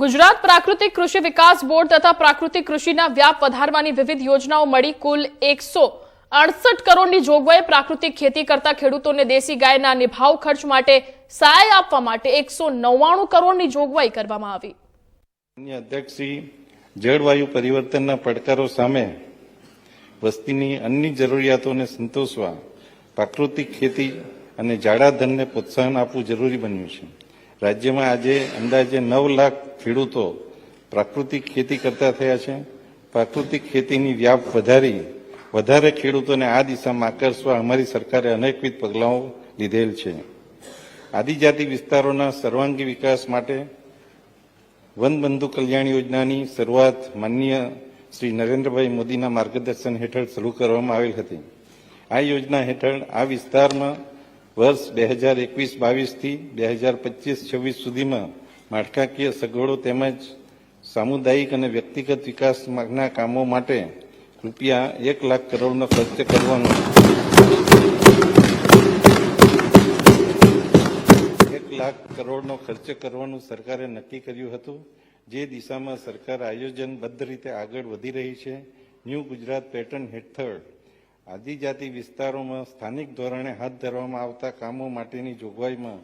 ગુજરાત પ્રાકૃતિક કૃષિ વિકાસ બોર્ડ તથા પ્રાકૃતિક કૃષિના વ્યાપ વધારવાની વિવિધ યોજનાઓ મળી કુલ એકસો અડસઠ કરોડની જોગવાઈ પ્રાકૃતિક ખેતી કરતા ખેડૂતોને દેશી ગાયના નિભાવ ખર્ચ માટે સહાય આપવા માટે એકસો નવ્વાણું કરોડની જોગવાઈ કરવામાં આવી. માનનીય અધ્યક્ષ શ્રી જળવાયુ પરિવર્તનના પડકારો સામે વસ્તીની અન્ય જરૂરિયાતોને સંતોષવા પ્રાકૃતિક ખેતી અને જાડા ધનને પ્રોત્સાહન આપવું જરૂરી બન્યું છે. રાજ્યમાં આજે અંદાજે નવ લાખ ખેડૂતો પ્રાકૃતિક ખેતી કરતા થયા છે. પ્રાકૃતિક ખેતીની વ્યાપ વધારી વધારે ખેડૂતોને આ દિશામાં આકર્ષવા અમારી સરકારે અનેકવિધ પગલાઓ લીધેલ છે. આદિજાતિ વિસ્તારોના સર્વાંગી વિકાસ માટે વનબંધુ કલ્યાણ યોજનાની શરૂઆત માનનીય શ્રી નરેન્દ્રભાઈ મોદીના માર્ગદર્શન હેઠળ શરૂ કરવામાં આવેલ હતી. આ યોજના હેઠળ આ વિસ્તારમાં વર્ષ બે હજાર એકવીસ બાવીસથી બે હજાર પચીસ છવ્વીસ સુધીમાં માળખાકીય સગવડો તેમજ સામુદાયિક અને વ્યક્તિગત વિકાસના કામો માટે રૂપિયા એક લાખ કરોડનો ખર્ચ કરવાનો. એક લાખ કરોડનો ખર્ચ કરવાનું સરકારે નક્કી કર્યું હતું. જે દિશામાં સરકાર આયોજનબદ્ધ રીતે આગળ વધી રહી છે. ન્યૂ ગુજરાત પેટર્ન હેઠળ આદિજાતિ વિસ્તારોમાં સ્થાનિક ધોરણે હાથ ધરવામાં આવતા કામો માટેની જોગવાઈમાં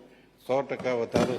સો ટકા વધારો